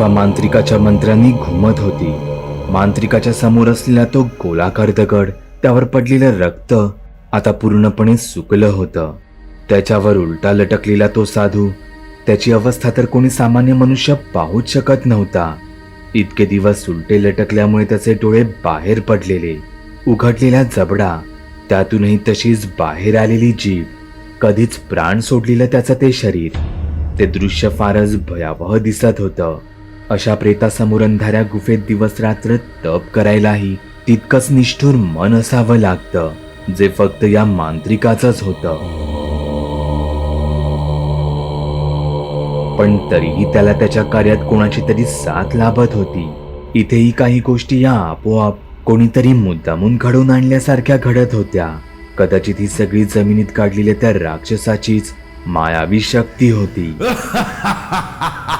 गुफा मांत्रिकाच्या मंत्रांनी घुमत होती. मांत्रिकाच्या समोर असलेला तो गोलाकार दगड त्यावर पडलेलं रक्त आता पूर्णपणे सुकलं होतं. त्याच्यावर उलटा लटकलेला तो साधू त्याची अवस्था तर कोणी सामान्य मनुष्य पाहूच शकत नव्हता. इतके दिवस उलटे लटकल्यामुळे त्याचे डोळे बाहेर पडलेले. उघडलेला जबडा त्यातूनही तशीच बाहेर आलेली जीभ कधीच प्राण सोडलेलं त्याचं ते शरीर. ते दृश्य फारच भयावह दिसत होतं. अशा प्रेतासमोर अंधाऱ्या गुफेत दिवस रात्र तप करायलाही तितकंच निष्ठुर मन असावं लागतं जे फक्त या मांत्रिकाचंच होतं. पण तरीही त्याला त्याच्या कार्यात कोणाची तरी साथ लाभत होती. इथेही काही गोष्टी या आपोआप कोणीतरी मुद्दामून घडवून आणल्यासारख्या घडत होत्या. कदाचित ही सगळी जमिनीत काढलेल्या त्या राक्षसाचीच मायावी शक्ती होती.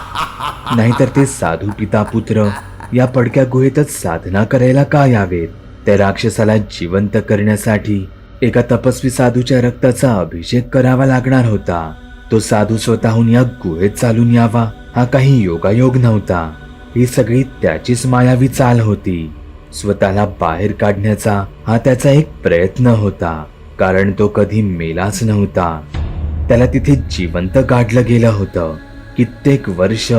नाहीतर ते साधू पिता पुत्र या पडक्या गुहेतच साधना करायला का यावेत? त्या राक्षसाला जिवंत करण्यासाठी एका तपस्वी साधूच्या रक्ताचा अभिषेक करावा लागणार होता. तो साधू स्वतःहून या गुहेत चालून यावा हा काही योगायोग नव्हता. ही सगळी त्याचीच मायावी चाल होती. स्वतःला बाहेर काढण्याचा हा त्याचा एक प्रयत्न होता कारण तो कधी मेलाच नव्हता. त्याला तिथे जिवंत काढलं गेलं होतं. कित्येक वर्ष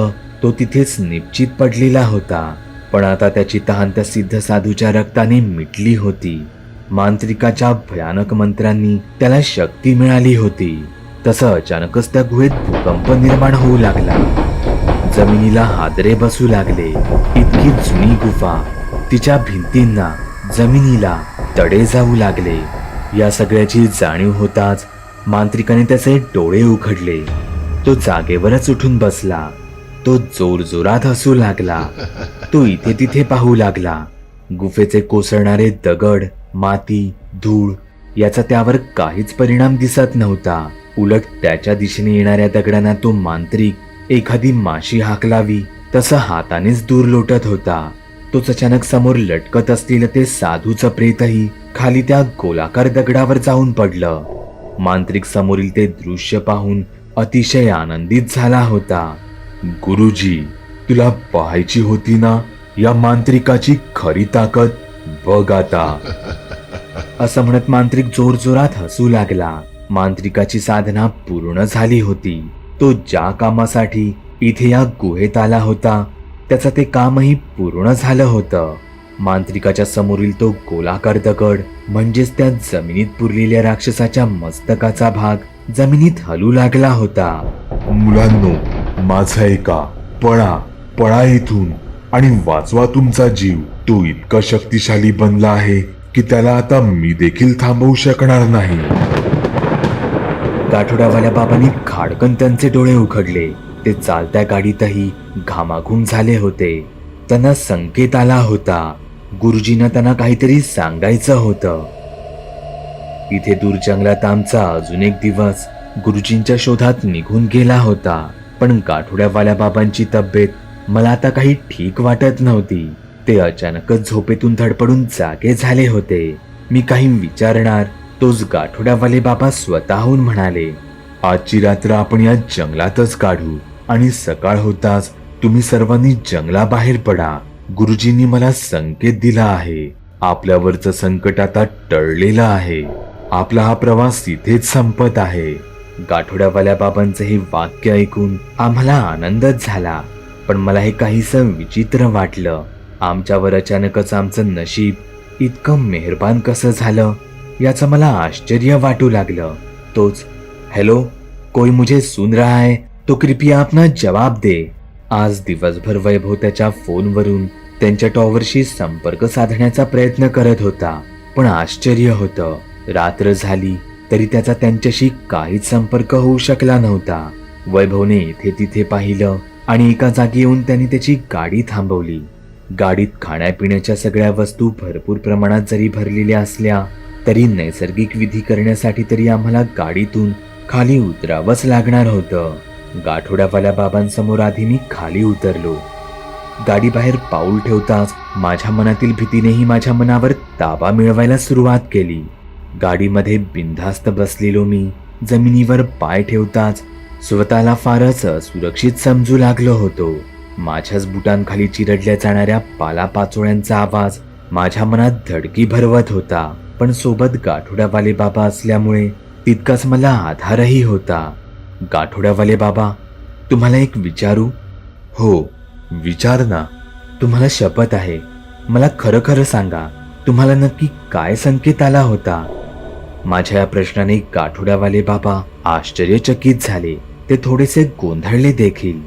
तो तिथेच निश्चित पडलेला होता. पण आता त्याची तहान त्या सिद्ध साधूच्या रक्ताने मिटली होती. मांत्रिकाच्या भयानक मंत्रांनी त्याला शक्ती मिळाली होती. तसं अचानकच त्या गुहेत भूकंप निर्माण होऊ लागला. जमिनीला हादरे बसू लागले. इतकी जुनी गुफा. तिच्या भिंतींना जमिनीला तडे जाऊ लागले. या सगळ्याची जाणीव होताच मांत्रिकाने त्याचे डोळे उघडले. तो जागेवरच उठून बसला. तो जोर जोरात हसू लागला. तो इथे तिथे पाहू लागला. गुफेचे कोसळणारे दगड माती धूळ याचा त्यावर काहीच परिणाम दिसत नव्हता. उलट त्याच्या दिशेने येणाऱ्या दगडांना तो मांत्रिक एखादी माशी हाकलावी तसं हातानेच दूर लोटत होता. तोच अचानक समोर लटकत असलेलं ते साधूचं प्रेतही खाली त्या गोलाकार दगडावर जाऊन पडलं. मांत्रिक समोरील ते दृश्य पाहून अतिशय आनंदित झाला होता. गुरुजी तुला पाहायची होती ना या मांत्रिकाची खरी ताकद? बघ आता. असं म्हणत मांत्रिक जोरजोरात हसू लागला. मांत्रिकाची साधना पूर्ण झाली होती. तो ज्या कामासाठी इथे या गुहेत आला होता त्याचं ते कामही पूर्ण झालं होतं. मांत्रिकाच्या समोरील तो गोलाकार दगड म्हणजेच त्या जमिनीत पुरलेल्या राक्षसाच्या मस्तकाचा भाग जमिनीत हलू लागला होता. मुलांनो माझा एका पळा पळा इथून आणि वाचवा तुमचा जीव. तो इतका शक्तिशाली बनला आहे की त्याला आता मी देखील थांबवू शकणार नाही. गाठोडावाल्या बाबांनी खाडकन त्यांचे डोळे उघडले. ते चालत्या गाडीतही घामाघूम झाले होते. त्यांना संकेत आला होता. गुरुजींना त्यांना काहीतरी सांगायचं होतं. इथे दूर जंगलात आमचा अजून एक दिवस गुरुजींच्या शोधात निघून गेला होता. पण गाठोड्यावाल्या बाबांची तब्येत मला आता काही ठीक वाटत नव्हती. ते अचानकच झोपेतून धडपडून जागे झाले होते. मी काही विचारणार तोच गाठोड्यावाले बाबा स्वतःहून म्हणाले आजची रात्र आपण या जंगलातच काढू आणि सकाळ होताच तुम्ही सर्वांनी जंगलाबाहेर पडा. गुरुजींनी मला संकेत दिला आहे. आपल्यावरचं संकट आता टळलेलं आहे. आपला हा प्रवास इथेच संपत आहे. गाठोड्यावाल्या बाबांचं हे वाक्य ऐकून आम्हाला आनंदच झाला. पण मला हे काहीसं विचित्र वाटलं. आमच्यावर अचानकच आमचं नशीब इतकं मेहरबान कसं झालं याचं मला आश्चर्य वाटू लागलं. तोच हॅलो कोई मुझे सुन रहा है? तो कृपया अपना जवाब दे. आज दिवसभर वैभव त्याच्या फोनवरून त्यांच्या टॉवरशी संपर्क साधण्याचा प्रयत्न करत होता पण आश्चर्य होतं. रात्र झाली तरी त्याचा त्यांच्याशी काहीच संपर्क होऊ शकला नव्हता. वैभवने इथे तिथे पाहिलं आणि एका जागी येऊन त्यांनी त्याची गाडी थांबवली. गाडीत खाण्यापिण्याच्या सगळ्या वस्तू भरपूर प्रमाणात जरी भरलेल्या असल्या तरी नैसर्गिक विधी करण्यासाठी तरी आम्हाला गाडीतून खाली उतरावंच लागणार होतं. गाठोड्यावाल्या बाबांसमोर आधी मी खाली उतरलो. गाडी बाहेर पाऊल ठेवताच माझ्या मनातील भीतीनेही माझ्या मनावर ताबा मिळवायला सुरुवात केली. गाडीमध्ये बिनधास्त बसलेलो मी. जमिनीवर पाय ठेवताच स्वतःला फारच सुरक्षित समजू लागलो होतो. माझ्याच बुटांखाली चिरडल्या जाणाऱ्या पालापाचोळ्यांचा आवाज माझ्या मनात धडकी भरवत होता. पण सोबत गाठोड्यावाले बाबा असल्यामुळे तितकाच मला आधारही होता. गाठोड्यावाले बाबा तुम्हाला एक विचारू? हो विचार ना. तुम्हाला शपथ आहे. मला खरं खरं सांगा. तुम्हाला नक्की काय संकेत आला होता? माझ्या या प्रश्नाने गाठोड्यावाले बाबा आश्चर्यचकित झाले. ते थोडेसे गोंधळले देखील.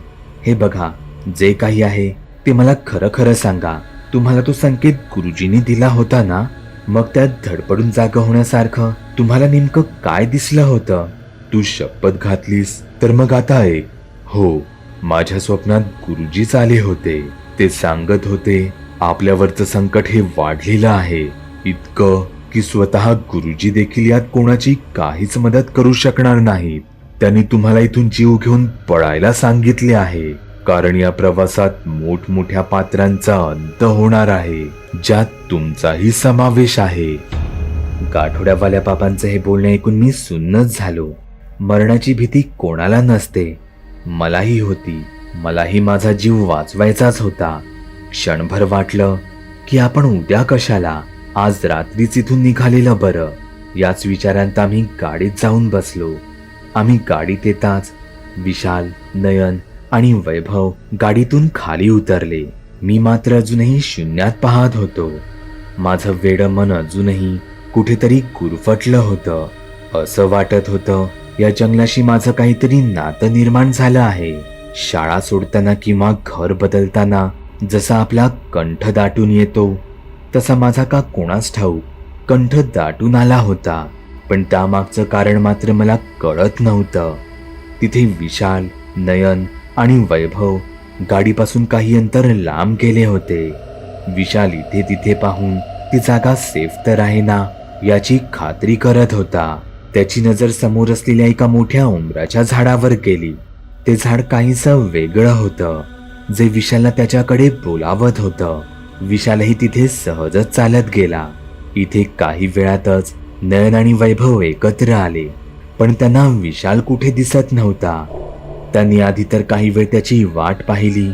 हे बघा जे काही आहे ते मला खरं खरं सांगा. तुम्हाला तो संकेत गुरुजींनी दिला होता ना? मग त्यात धडपडून जागा होण्यासारखं तुम्हाला नेमकं काय दिसलं होतं? तू शपथ घातलीस तर मग आता ऐक. हो माझ्या स्वप्नात गुरुजीच आले होते. ते सांगत होते आपल्यावरचं संकट हे वाढलेलं आहे. इतकं की स्वतः गुरुजी देखील यात कोणाची काहीच मदत करू शकणार नाहीत. त्यांनी तुम्हाला इथून जीव घेऊन पळायला सांगितले आहे. कारण या प्रवासात मोठमोठ्या पात्रांचा अंत होणार आहे ज्यात तुमचाही समावेश आहे. गाठोड्यावाल्या बाबांचं हे बोलणे ऐकून मी सुन्नच झालो. मरणाची भीती कोणाला नसते. मलाही होती. मलाही माझा जीव वाचवायचाच होता. क्षणभर वाटलं की आपण उद्या कशाला? आज रात्रीच इथून निघालेलं बरं. याच विचारांत आम्ही गाडीत जाऊन बसलो. आम्ही गाडीत येताच विशाल नयन आणि वैभव गाडीतून खाली उतरले. मी मात्र अजूनही शून्यात पाहत होतो. माझं वेड मन अजूनही कुठेतरी गुरफटलं होतं. असं वाटत होतं या जंगलाशी माझं काहीतरी नातं निर्माण झालं आहे. शाळा सोडताना किंवा घर बदलताना जसा आपला कंठ दाटून येतो तसा माझा का कोणास ठाऊक? कंठ दाटून आला होता पण त्यामागचं कारण मात्र मला कळत नव्हतं. तिथे विशाल नयन आणि वैभव गाडीपासून काही अंतर लांब गेले होते. विशाल इथे तिथे पाहून ती जागा सेफ तर आहे ना याची खात्री करत होता. त्याची नजर समोर असलेल्या एका मोठ्या उंबराच्या झाडावर गेली. ते झाड काहीसं वेगळं होतं जे विशालला त्याच्याकडे बोलावत होतं. विशालही तिथे सहजच चालत गेला. इथे काही वेळातच नयन आणि वैभव एकत्र आले. पण त्यांना विशाल कुठे दिसत नव्हता. त्यांनी आधी तर काही वेळ त्याची वाट पाहिली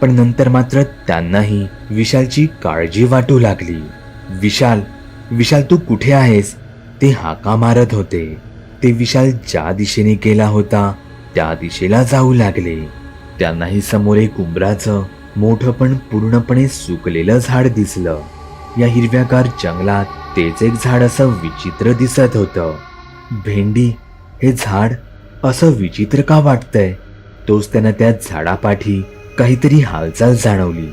पण नंतर मात्र त्यांनाही विशालची काळजी वाटू लागली. विशाल विशाल तू कुठे आहेस? ते हाका मारत होते. ते विशाल ज्या दिशेने गेला होता त्या दिशेला जाऊ लागले. त्यांनाही समोर एक उंबराचं मोठं पण पूर्णपणे सुकलेलं झाड दिसलं. या हिरव्यागार जंगलात तेच एक झाड असं विचित्र दिसत होतं. भेंडी हे झाड असं विचित्र का वाटतंय? तोच त्यानं त्या झाडापाठी काहीतरी हालचाल जाणवली.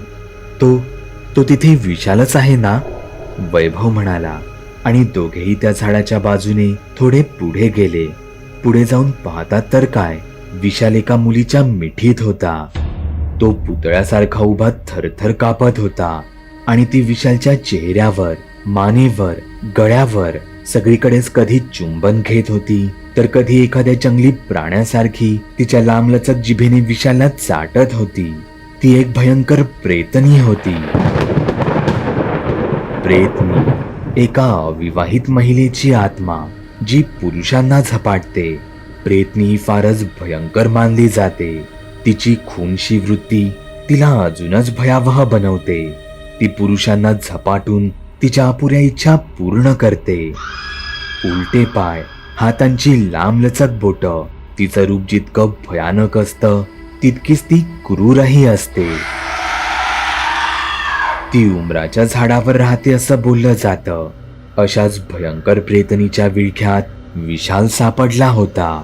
तो तो तिथे विशालच आहे ना? वैभव म्हणाला आणि दोघेही त्या झाडाच्या बाजूने थोडे पुढे गेले. पुढे जाऊन पाहतात तर काय? विशाल एका मुलीच्या मिठीत होता. तो पुतळ्यासारखा उभा थरथर कापत होता आणि ती विशालच्या चेहऱ्यावर मानेवर गळ्यावर सगळीकडेच कधी चुंबन घेत होती तर कधी एखाद्या जंगली प्राण्यासारखी तिच्या लांबलचक जिभेने विशालला चाटत होती. ती एक भयंकर प्रेतनी होती. प्रेतनी एका अविवाहित महिलेची आत्मा जी पुरुषांना झपाटते. प्रेतनी ही फारच भयंकर मानली जाते. तिची खूनशी वृत्ती तिला अजूनच भयावह बनवते. ती पुरुषांना झपाटून तिच्या अपुऱ्या इच्छा पूर्ण करते. उलटे पाय हातांची लांबलचक बोट. तिचं रूप जितकं भयानक असतं तितकीच ती क्रूरही असते. ती उमराच्या झाडावर राहते असं बोललं जातं. अशाच भयंकर प्रेतनीच्या विळख्यात विशाल सापडला होता.